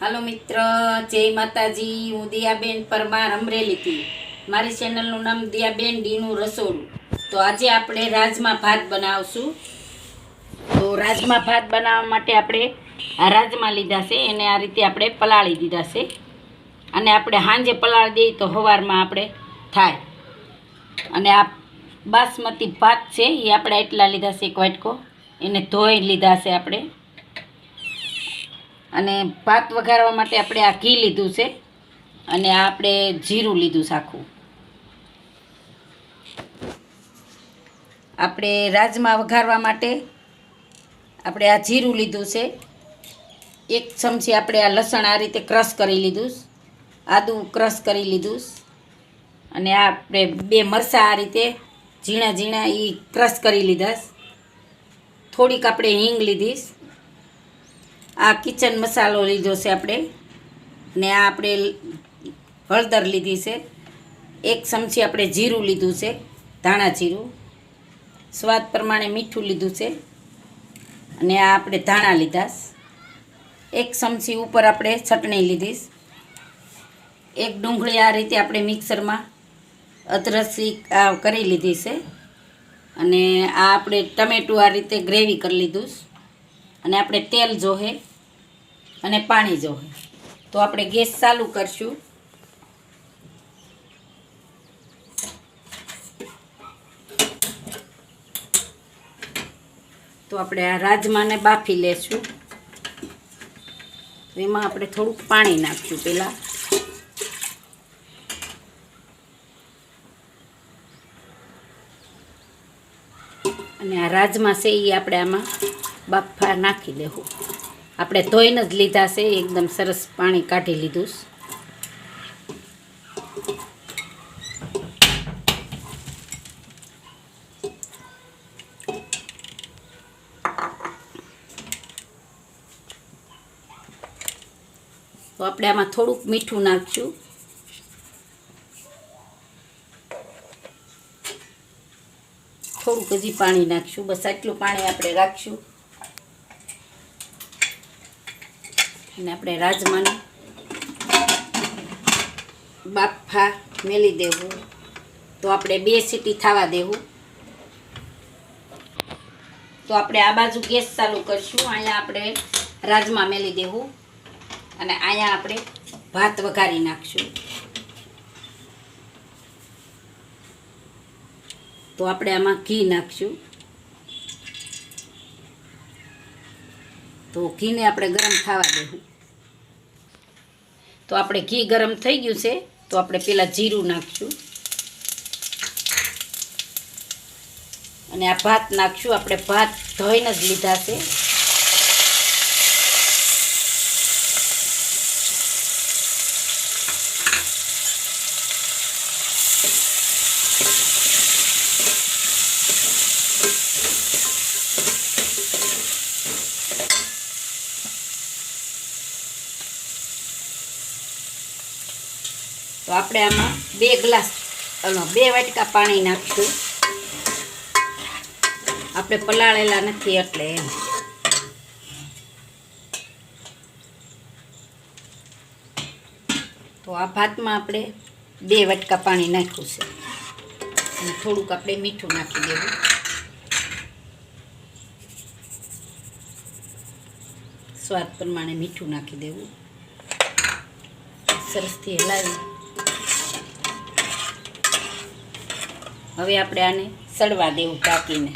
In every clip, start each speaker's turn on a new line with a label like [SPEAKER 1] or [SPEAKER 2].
[SPEAKER 1] હાલો મિત્ર, જય માતાજી, હું દિયાબેન પરમાર અમરેલીથી. મારી ચેનલનું નામ દિયાબેન ડીનું રસોડું. તો આજે આપણે રાજમા ભાત બનાવશું. તો રાજમા ભાત બનાવવા માટે આપણે આ રાજમા લીધા છે, એને આ રીતે આપણે પલાળી દીધા છે. અને આપણે સાંજે પલાળી દઈએ તો સવારમાં આપણે થાય. અને આ બાસમતી ભાત છે, એ આપણે એટલા લીધા છે એક વાટકો. એને ધોઈ લીધા છે આપણે. અને ભાત વઘારવા માટે આપણે આ ઘી લીધું છે અને આ આપણે જીરું લીધું છે આખું. આપણે રાજમા વઘારવા માટે આપણે આ જીરું લીધું છે. એક ચમચી આપણે આ લસણ આ રીતે ક્રશ કરી લીધું આદું ક્રશ કરી લીધું અને આ આપણે બે મરચાં આ રીતે ઝીણા ઝીણા એ ક્રશ કરી લીધા થોડીક આપણે હિંગ લીધી છે. આ કિચન મસાલો લીધો છે આપણે. ને આ આપણે હળદર લીધી છે. એક ચમચી આપણે જીરું લીધું છે, ધાણા જીરું. સ્વાદ પ્રમાણે મીઠું લીધું છે. અને આ આપણે ધાણા લીધા એક ચમચી ઉપર આપણે ચટણી લીધી એક ડુંગળી આ રીતે આપણે મિક્સરમાં અદરસી કરી લીધી છે. અને આ આપણે ટમેટું આ રીતે ગ્રેવી કરી લીધું અને આપણે તેલ જોહે અને પાણી જોહે તો આપણે ગેસ ચાલુ કરશું. તો આપણે આ રાજમાને બાફી લેશું. એમાં આપણે થોડુંક પાણી નાખશું પહેલાં. અને આ રાજમા છે એ આપણે આમાં બાફા નાખી દેવું આપણે ધોઈને જ લીધા છે, એકદમ સરસ પાણી કાઢી લીધું. તો આપણે આમાં થોડુંક મીઠું નાખશું. થોડુંક હજી પાણી નાખશું. બસ આટલું પાણી આપણે રાખશું. અને આપણે રાજમાને બાફા મેલી દેવું. તો આપણે બે સીટી થવા દેવું. તો આપણે આ બાજુ ગેસ ચાલુ કરશું. અહીંયા આપણે રાજમા મેલી દેવું. અને અહીંયા આપણે ભાત વઘારી નાખશું. તો આપણે આમાં ઘી નાખશું. તો ઘીને આપણે ગરમ થવા દેવું. તો આપણે ઘી ગરમ થઈ ગયું છે, તો આપણે પેલા જીરું નાખશું. અને આ ભાત નાખશું, આપણે ભાત ધોઈને જ લીધા છે. તો આપણે આમાં બે ગ્લાસ બે વાટકા પાણી નાખશું. આપણે પલાળેલા નથી એટલે એમ. તો આ ભાતમાં આપણે બે વાટકા પાણી નાખ્યું છે. અને થોડુંક આપણે મીઠું નાખી દેવું. સ્વાદ પ્રમાણે મીઠું નાખી દેવું. સરસથી હલાવી. હવે આપણે આને સડવા દેવું ટાંકીને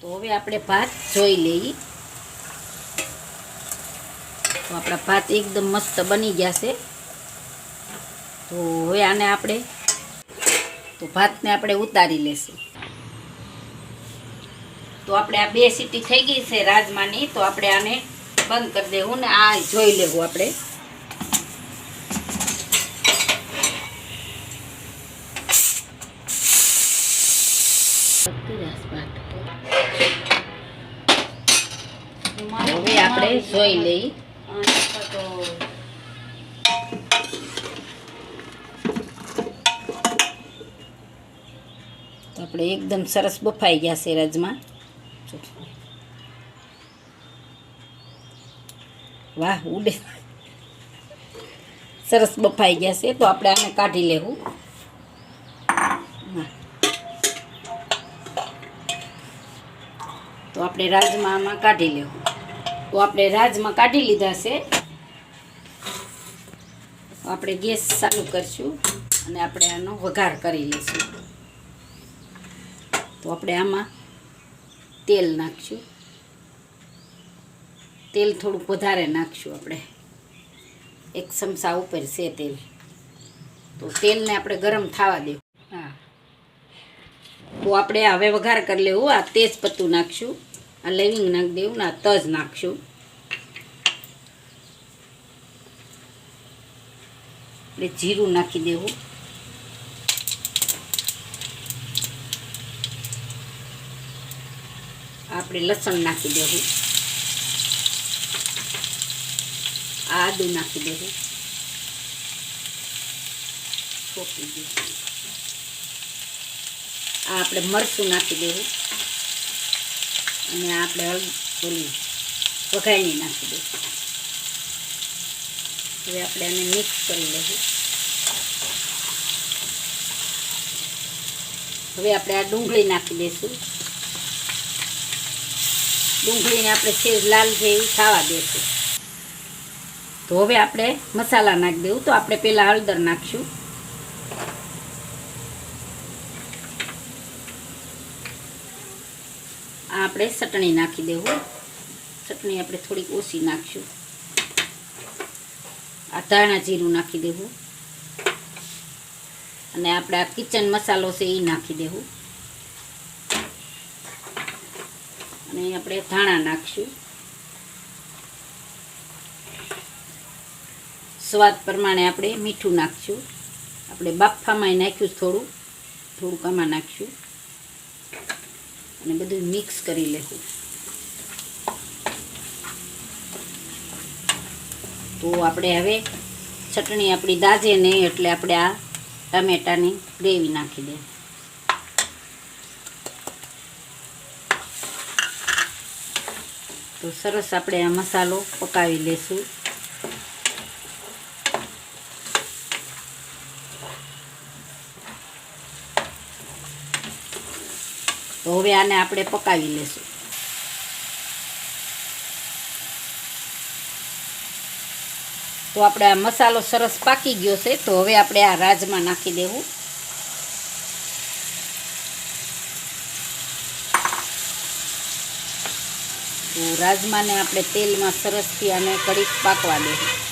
[SPEAKER 1] તો હવે આપણે ભાત જોઈ લઈએ. તો આપણા ભાત એકદમ મસ્ત બની ગયા છે. તો હવે આને આપણે તો ભાતને આપણે ઉતારી લેશું. તો આપણે આ બે સીટી થઈ ગઈ છે રાજમાની. તો આપણે આને બંધ કરી દેવું ને આ જોઈ લેવું આપણે. હવે જોઈ લઈ. આપણે એકદમ સરસ બફાઈ ગયા છે રાજમાં. વાહ ઉડે. સરસ બફાઈ ગયા છે. તો આપણે આને કાઢી લેવું. તો આપણે રાજમામાં કાઢી લેવું. તો આપણે રાજમાં કાઢી લીધા છે. આપણે ગેસ ચાલુ કરીશું અને આપણે આનો વઘાર કરી લઈશું. તો આપણે આમાં તેલ નાખશું. તેલ થોડુંક વધારે નાખશું આપણે. એક ચમચા ઉપર છે તેલ. તો તેલને આપણે ગરમ થવા દેવું. હા. તો આપણે હવે વઘાર કરી લેવું. આ તેજપત્તું નાખશું. આ લવિંગ નાખી દેવું ને આ તજ નાખશું. એટલે જીરું નાખી દેવું. આપણે લસણ નાખી દેવું. આદુ નાખી દેવું. આ આપણે મરચું નાખી દેવું. અને આપણે હળદ ઓલી વઘાઈની નાખી દેવું હવે આપણે આને મિક્સ કરી લઈશું. હવે આપણે આ ડુંગળી નાખી દઈશું. ડુંગળીને આપણે સેજ લાલ જેવી ખાવા દઈશું તો હવે આપણે મસાલા નાખી દેવું. તો આપણે પહેલાં હળદર નાખશું. આપણે ચટણી નાખી દેવું. ચટણી આપણે થોડીક ઓછી નાખશું. આ ધાણા જીરું નાખી દેવું. અને આપણે આ કિચન મસાલો છે એ નાખી દેવું. અને આપણે ધાણા નાખશું. સ્વાદ પ્રમાણે આપણે મીઠું નાખશું. આપણે બાફામાં નાખ્યું થોડું. થોડુંક આમાં નાખશું. અને બધું મિક્સ કરી લેવું. તો આપણે હવે ચટણી આપણી દાજે નહીં એટલે આપણે આ ટામેટાની ગ્રેવી નાખી દે તો સરસ આપણે આ મસાલો પકાવી લેશું. તો હવે આને આપણે પકાવી લેશું. તો આપણે આ મસાલો સરસ પાકી ગયો છે, તો હવે આપણે આ રાજમાં નાખી દેવું. તો રાજમાને આપણે તેલમાં સરસથી આને કડીક પાકવા દેવું.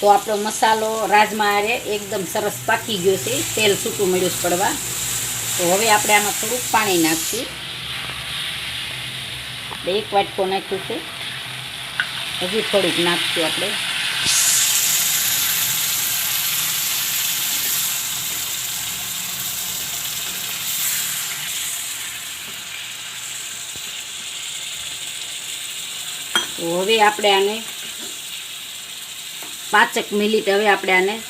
[SPEAKER 1] તો આપણો મસાલો રાજમા આરે એકદમ સરસ પાકી ગયો છે. તેલ છૂટું મળ્યું પડવા. તો હવે આપણે આમાં થોડુંક પાણી નાખશું. એક વાટકો નાખ્યું છે. હજી થોડુંક નાખશું આપણે. તો હવે આપણે આને પાંચેક મિનિટ હવે આપણે આને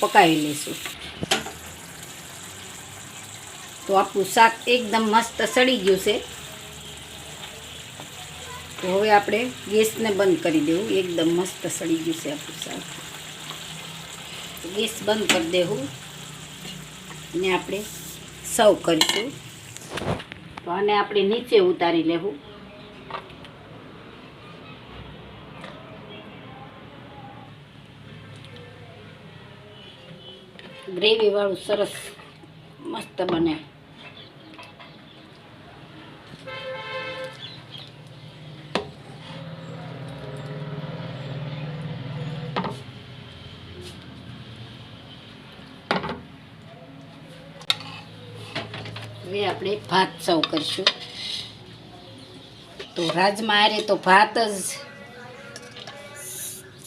[SPEAKER 1] પકાવી લઈશું. તો આપણું શાક એકદમ મસ્ત સડી ગયું છે. તો હવે આપણે ગેસને બંધ કરી દેવું. એકદમ મસ્ત સડી ગયું છે આપણું શાક. ગેસ બંધ કરી દેવું. અને આપણે સર્વ કરીશું. તો આને આપણે નીચે ઉતારી લેવું. ગ્રેવી વાળું સરસ મસ્ત બને. હવે આપણે ભાત સૌ કરીશું. તો રાજમાં આરે તો ભાત જ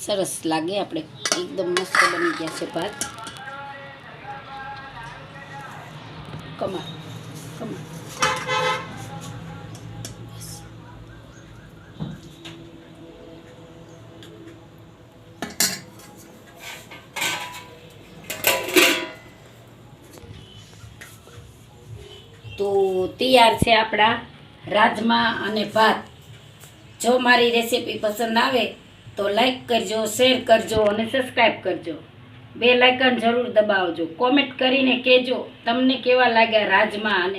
[SPEAKER 1] સરસ લાગે. આપણે એકદમ મસ્ત બની ગયા છે ભાત. કમા કમા તો તૈયાર છે આપણા રાજમા અને ભાત. જો મારી રેસીપી પસંદ આવે તો લાઈક કરજો, શેર કરજો અને સબસ્ક્રાઈબ કરજો. બે લાઇકન જરૂર દબાવજો. કોમેન્ટ કરીને કહેજો તમને કેવા લાગ્યા રાજમા અને